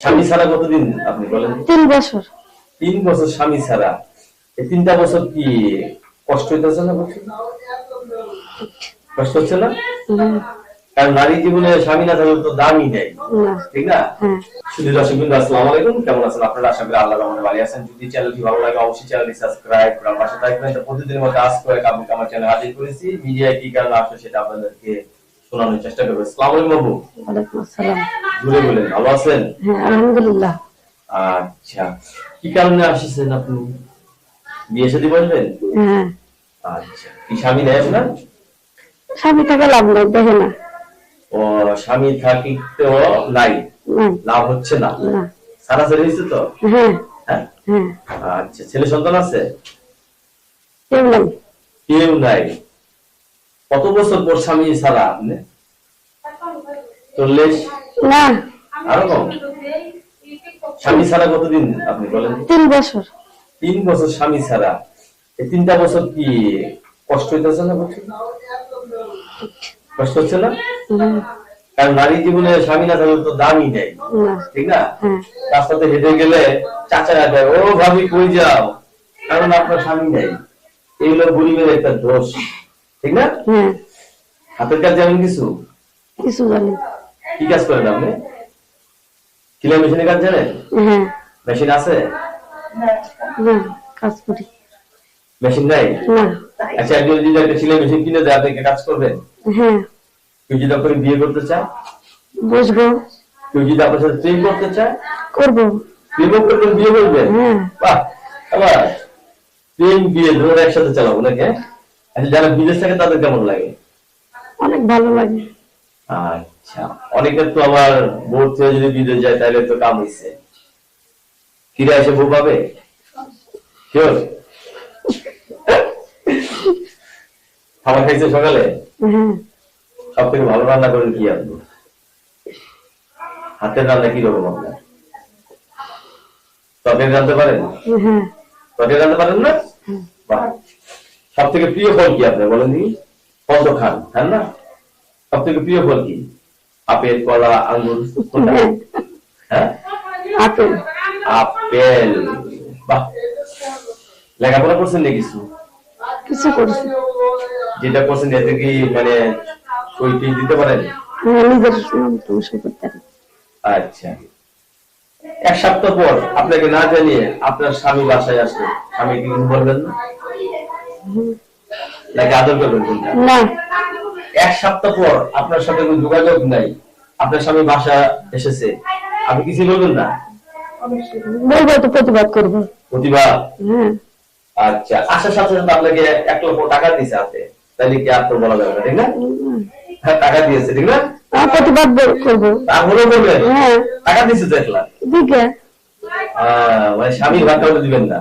স্বামী ছাড়া কতদিন আপনি বলেন? তিন বছর। তিন বছর স্বামী ছাড়া। এই তিনটা বছর কি কষ্ট হইতেছে না? কষ্ট? হচ্ছে না? কারণ নারী জীবনে স্বামী না থাকলে তো দামই নেই। ঠিক না? হ্যাঁ। শুধু দর্শক বিন্দু আসসালামু আলাইকুম। কেমন আছেন আপনারা? আশা করি আল্লাহ রহমতে ভালো আছেন। যদি চ্যানেলটি ভালো লাগে অবশ্যই চ্যানেলটি সাবস্ক্রাইব করার পাশে থাকবেন। তো প্রতিদিনের মতো আজ করে আমি আমার চ্যানেল হাজির করেছি। মিডিয়া কি কারণে আসলে সেটা আপনাদেরকে শোনানোর চেষ্টা করব। আসসালামু আলাইকুম ওয়ালাইকুম আসসালাম। ঘুরে বলেন ভালো আছেন? হ্যাঁ আলহামদুলিল্লাহ। আচ্ছা কি কারণে আসছেন আপনি? বিয়ে শাদী বলবেন? হ্যাঁ। আচ্ছা কি স্বামী নেই আপনার? স্বামী থাকে লাভ নাই দেখে না। ও স্বামী থাকিতেও নাই। লাভ হচ্ছে না। না। সারাসারি হয়েছে তো? হ্যাঁ। হ্যাঁ? হ্যাঁ। আচ্ছা ছেলে সন্তান আছে? কেউ নাই। কেউ নাই। কত বছর পর স্বামী ছাড়া আপনি? চল্লিশ না। আরও কম? স্বামী ছাড়া কতদিন আপনি বলেন? তিন বছর। তিন বছর স্বামী ছাড়া। এই তিনটা বছর কি কষ্ট হইতেছে না কষ্ট? হচ্ছে না? কারণ নারী জীবনে স্বামী না থাকলে তো দামই নেই। ঠিক না? হ্যাঁ। রাস্তাতে হেঁটে গেলে চাচা দেয় ও ভাবি কই যাও? কারণ আপনার স্বামী নেই। এগুলো গরিবের একটা দোষ। ঠিক না? হ্যাঁ। হাতের কাজ জানেন কিছু? কিছু জানি। কি কাজ করেন আপনি? সিলাই মেশিনের কাজ জানেন? হ্যাঁ। মেশিন আছে? না কাজ করি। মেশিন নাই? না। আচ্ছা একজন যদি একটা সিলাই মেশিন কিনে দেয় আপনি কাজ করবেন? হ্যাঁ। কেউ যদি আপনাকে বিয়ে করতে চায়? বসবো। কেউ যদি আপনার সাথে প্রেম করতে চায়? করব। প্রেম করবেন বিয়ে করবেন? হ্যাঁ। বাহ আবার প্রেম বিয়ে ধরে একসাথে চালাবো নাকি হ্যাঁ? আচ্ছা যারা বিদেশ থাকে তাদের কেমন লাগে? অনেক ভালো লাগে। আচ্ছা অনেকের তো আবার বোর থেকে যদি বিদেশ যায় তাহলে তো কাম হইছে। ফিরে এসে বউ পাবে? শিওর? খাবার খাইছে সকালে? হ্যাঁ। সব থেকে ভালো রান্না করেন কি আপনি? হাতের রান্না কি রকম আপনার? তরকারি রান্নতে পারেন হ্যাঁ। তরকারি রান্নতে পারেন না? বাহ। সব থেকে প্রিয় ফল কি আপনার বলেন দেখি? ফল তো খান খান না? সব থেকে প্রিয় ফল কি? আপেল কলা আঙ্গুর হ্যাঁ। হ্যাঁ? আপেল। আপেল। বাহ। লেখাপড়া করছেন না কিছু? কিছু করছি। যেটা করছেন এতে কি মানে সই দিতে পারেন? হ্যাঁ নিজের নাম সই করতে আচ্ছা। এক সপ্তাহ পর আপনাকে না জানিয়ে আপনার স্বামী বাসায় আসলে স্বামী কি বলবেন না? নাকি আদর করবেন কোনটা? না। এক সপ্তাহ পর আপনার সাথে কোনো যোগাযোগ নাই। আপনার স্বামী বাসা এসেছে। আপনি কিছু বলবেন না? বলব তো প্রতিবাদ করব। প্রতিভা হ্যাঁ। আচ্ছা আসার সাথে সাথে আপনাকে এক লক্ষ টাকা দিয়েছে হাতে তাইলে কি আর তো বলা যাবে না ঠিক না? হ্যাঁ টাকা দিয়েছে ঠিক না? প্রতিবাদ করব। তারপরে বলবেন। হ্যাঁ। টাকা দিয়েছে দেখলাম দিকে। আহ, মানে স্বামীর ভাগটা দিবেন না।